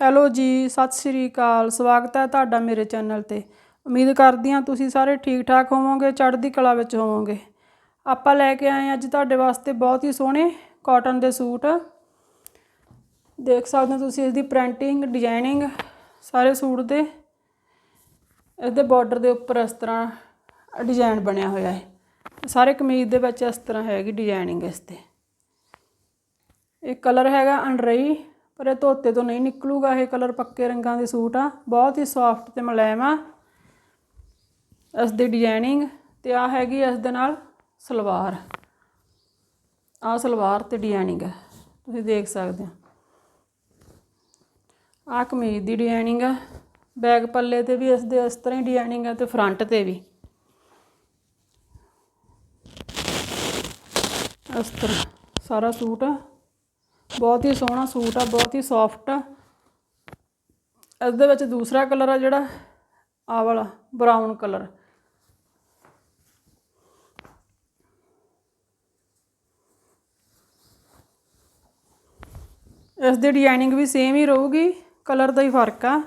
Hello ਜੀ, ਸਤਿ ਸ਼੍ਰੀ ਅਕਾਲ। ਸਵਾਗਤ ਹੈ ਤੁਹਾਡਾ ਮੇਰੇ ਚੈਨਲ ਤੇ। ਉਮੀਦ ਕਰਦੀ ਹਾਂ ਤੁਸੀਂ ਸਾਰੇ ਠੀਕ ਠਾਕ ਹੋਵੋਗੇ, ਚੜ੍ਹਦੀ ਕਲਾ ਵਿੱਚ ਹੋਵੋਗੇ। ਆਪਾਂ ਲੈ ਕੇ ਆਏ ਹਾਂ ਅੱਜ ਤੁਹਾਡੇ ਵਾਸਤੇ ਬਹੁਤ ਹੀ ਸੋਹਣੇ ਕਾਟਨ ਦੇ ਸੂਟ। ਦੇਖ ਸਕਦੇ ਹੋ ਤੁਸੀਂ ਇਸ ਦੀ ਪ੍ਰਿੰਟਿੰਗ ਡਿਜ਼ਾਈਨਿੰਗ ਸਾਰੇ ਸੂਟ ਦੇ। ਇਹਦੇ ਬਾਰਡਰ ਦੇ ਉੱਪਰ ਇਸ ਤਰ੍ਹਾਂ ਡਿਜ਼ਾਈਨ ਬਣਿਆ ਹੋਇਆ ਹੈ। ਸਾਰੇ ਕਮੀਜ਼ ਦੇ ਵਿੱਚ ਇਸ ਤਰ੍ਹਾਂ ਹੈਗੀ ਡਿਜ਼ਾਈਨਿੰਗ ਇਸ ਤੇ। ਇਹ ਕਲਰ ਹੈਗਾ ਅਨਰਈ ਪਰ ਇਹ ਧੋਤੇ ਤੋਂ ਨਹੀਂ ਨਿਕਲੂਗਾ ਇਹ ਕਲਰ ਪੱਕੇ ਰੰਗਾਂ ਦੇ ਸੂਟ ਆ। ਬਹੁਤ ਹੀ ਸੌਫਟ ਤੇ ਮੁਲਾਇਮ ਆ। ਇਸ ਦੀ ਡਿਜ਼ਾਈਨਿੰਗ ਤੇ ਆ ਹੈਗੀ ਇਸ ਦੇ ਨਾਲ ਸਲਵਾਰ। ਆ ਸਲਵਾਰ ਤੇ ਡਿਜ਼ਾਈਨਿੰਗ ਹੈ ਤੁਸੀਂ ਦੇਖ ਸਕਦੇ ਹੋ। ਆ ਕਮੀਜ਼ ਦੀ ਡਿਜ਼ਾਈਨਿੰਗ ਆ। ਬੈਕ ਪੱਲੇ ਤੇ ਵੀ ਇਸ ਦੇ ਇਸ ਤਰ੍ਹਾਂ ਹੀ ਡਿਜ਼ਾਈਨਿੰਗ ਹੈ ਤੇ ਫਰੰਟ ਤੇ ਵੀ। ਇਸ ਤਰ੍ਹਾਂ ਸਾਰਾ ਸੂਟ ਬਹੁਤ ਹੀ ਸੋਹਣਾ ਸੂਟ ਆ, ਬਹੁਤ ਹੀ ਸੌਫਟ ਆ। ਇਸ ਦੇ ਵਿੱਚ ਦੂਸਰਾ ਕਲਰ ਆ ਜਿਹੜਾ ਆ ਵਾਲਾ ਬਰਾਊਨ ਕਲਰ ਇਸ ਦੀ ਡਿਜ਼ਾਈਨਿੰਗ ਵੀ ਸੇਮ ਹੀ ਰਹੂਗੀ ਕਲਰ ਦਾ ਹੀ ਫ਼ਰਕ ਆ।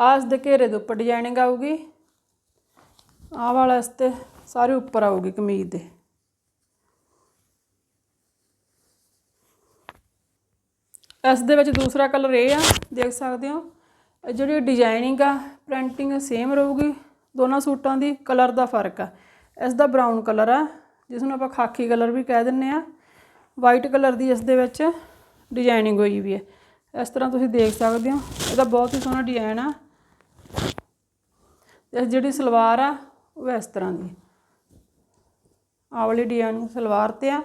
ਆਹ ਇਸ ਦੇ ਘੇਰੇ ਦੇ ਉੱਪਰ ਡਿਜ਼ਾਈਨਿੰਗ ਆਊਗੀ। ਆਹ ਵਾਲਾ ਇਸ ਤੇ ਸਾਰੇ ਉੱਪਰ ਆਊਗੀ ਕਮੀਜ਼ ਦੇ। ਇਸ ਦੇ ਵਿੱਚ ਦੂਸਰਾ ਕਲਰ ਇਹ ਆ, ਦੇਖ ਸਕਦੇ ਹੋ। ਇਹ ਜਿਹੜੀ ਡਿਜ਼ਾਈਨਿੰਗ ਆ ਪ੍ਰਿੰਟਿੰਗ ਸੇਮ ਰਹੂਗੀ। ਦੋਨਾਂ ਸੂਟਾਂ ਦੀ ਕਲਰ ਦਾ ਫ਼ਰਕ ਆ। ਇਸ ਦਾ ਬਰਾਊਨ ਕਲਰ ਆ, ਜਿਸ ਨੂੰ ਆਪਾਂ ਖਾਕੀ ਕਲਰ ਵੀ ਕਹਿ ਦਿੰਨੇ ਆ। ਵਾਈਟ ਕਲਰ ਦੀ ਇਸ ਦੇ ਵਿੱਚ ਡਿਜ਼ਾਈਨਿੰਗ ਹੋਈ ਵੀ ਹੈ ਇਸ ਤਰ੍ਹਾਂ ਤੁਸੀਂ ਦੇਖ ਸਕਦੇ ਹੋ। ਇਹਦਾ ਬਹੁਤ ਹੀ ਸੋਹਣਾ ਡਿਜ਼ਾਈਨ ਆ। ਜਿਹੜੀ ਸਲਵਾਰ ਆ, ਉਹ ਇਸ ਤਰ੍ਹਾਂ ਦੀ। ਆਹ ਵਾਲੀ ਡਿਜ਼ਾਈਨ ਸਲਵਾਰ ਤੇ ਆ।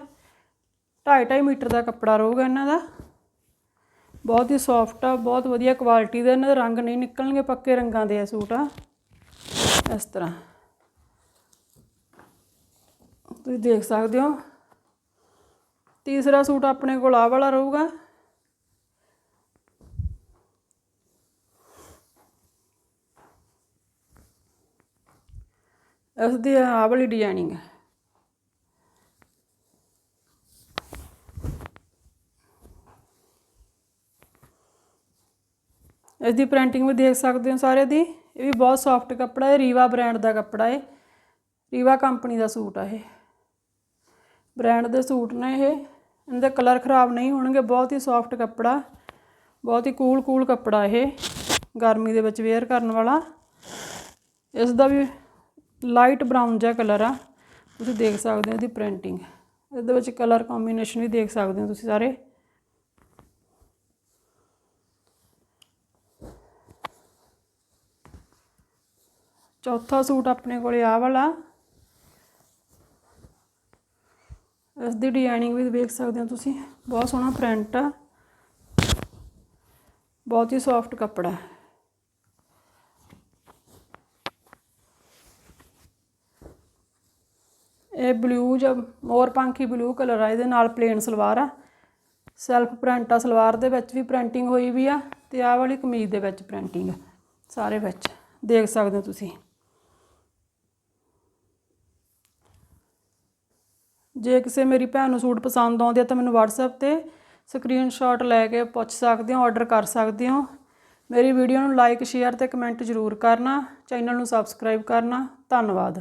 2.5 ਮੀਟਰ ਦਾ ਕੱਪੜਾ ਰਹੂਗਾ ਇਹਨਾਂ ਦਾ। ਬਹੁਤ ਹੀ ਸੌਫਟ ਆ, ਬਹੁਤ ਵਧੀਆ ਕੁਆਲਿਟੀ ਦੇ। ਇਹਨਾਂ ਦੇ ਰੰਗ ਨਹੀਂ ਨਿਕਲਣਗੇ ਪੱਕੇ ਰੰਗਾਂ ਦੇ ਆ ਸੂਟ ਆ। ਇਸ ਤਰ੍ਹਾਂ। ਤੁਸੀਂ ਦੇਖ ਸਕਦੇ ਹੋ। ਤੀਸਰਾ ਸੂਟ ਆਪਣੇ ਕੋਲ ਆ ਵਾਲਾ ਰਹੂਗਾ। ਇਸ ਦੀ ਆਹ ਵਾਲੀ ਡਿਜ਼ਾਈਨਿੰਗ ਹੈ। ਇਸ ਦੀ ਪ੍ਰਿੰਟਿੰਗ ਵੀ ਦੇਖ ਸਕਦੇ ਹੋ ਸਾਰੇ ਦੀ। ਇਹ ਵੀ ਬਹੁਤ ਸੌਫਟ ਕੱਪੜਾ ਹੈ, ਰੀਵਾ ਬ੍ਰਾਂਡ ਦਾ ਕੱਪੜਾ ਹੈ। ਰੀਵਾ ਕੰਪਨੀ ਦਾ ਸੂਟ ਆ ਇਹ। ਬ੍ਰਾਂਡ ਦੇ ਸੂਟ ਨੇ ਇਹ। ਇਹਦੇ ਕਲਰ ਖਰਾਬ ਨਹੀਂ ਹੋਣਗੇ, ਬਹੁਤ ਹੀ ਸੌਫਟ ਕੱਪੜਾ, ਬਹੁਤ ਹੀ ਕੂਲ ਕੂਲ ਕੱਪੜਾ ਇਹ। ਗਰਮੀ ਦੇ ਵਿੱਚ ਵੇਅਰ ਕਰਨ ਵਾਲਾ। ਇਸ ਦਾ ਵੀ ਲਾਈਟ ਬਰਾਊਨ ਜਿਹਾ ਕਲਰ ਆ, ਤੁਸੀਂ ਦੇਖ ਸਕਦੇ ਹੋ ਇਹਦੀ ਪ੍ਰਿੰਟਿੰਗ। ਇਹਦੇ ਵਿੱਚ ਕਲਰ ਕੰਬੀਨੇਸ਼ਨ ਵੀ ਦੇਖ ਸਕਦੇ ਹੋ ਤੁਸੀਂ ਸਾਰੇ। ਚੌਥਾ ਸੂਟ ਆਪਣੇ ਕੋਲੇ ਆ ਵਾਲਾ। ਇਸ ਦੀ ਡਿਜ਼ਾਈਨਿੰਗ ਵੀ ਦੇਖ ਸਕਦੇ ਹੋ ਤੁਸੀਂ, ਬਹੁਤ ਸੋਹਣਾ ਪ੍ਰਿੰਟ ਆ। ਬਹੁਤ ਹੀ ਸੌਫਟ ਕੱਪੜਾ। ਹੈ ਇਹ ਬਲੂ ਜਾਂ ਮੋਰ ਪੰਖੀ ਬਲੂ ਕਲਰ ਆ, ਇਹਦੇ ਨਾਲ ਪਲੇਨ ਸਲਵਾਰ ਆ। ਸੈਲਫ ਪ੍ਰਿੰਟ ਆ, ਸਲਵਾਰ ਦੇ ਵਿੱਚ ਵੀ ਪ੍ਰਿੰਟਿੰਗ ਹੋਈ ਵੀ ਆ ਤੇ ਆਹ ਵਾਲੀ ਕਮੀਜ਼ ਦੇ ਵਿੱਚ ਪ੍ਰਿੰਟਿੰਗ ਆ, ਸਾਰੇ ਵਿੱਚ। ਦੇਖ ਸਕਦੇ ਹੋ ਤੁਸੀਂ। ਜੇ ਕਿਸੇ ਮੇਰੀ ਭੈਣ ਨੂੰ ਸੂਟ ਪਸੰਦ ਆਉਂਦੇ ਆ ਤਾਂ ਮੈਨੂੰ WhatsApp ਤੇ ਸਕਰੀਨਸ਼ਾਟ ਲੈ ਕੇ ਪੁੱਛ ਸਕਦੇ ਹੋ ਆਰਡਰ ਕਰ ਸਕਦੇ ਹੋ। ਮੇਰੀ ਵੀਡੀਓ ਨੂੰ ਲਾਈਕ ਸ਼ੇਅਰ ਤੇ ਕਮੈਂਟ ਜ਼ਰੂਰ ਕਰਨਾ ਚੈਨਲ ਨੂੰ ਸਬਸਕ੍ਰਾਈਬ ਕਰਨਾ। ਧੰਨਵਾਦ।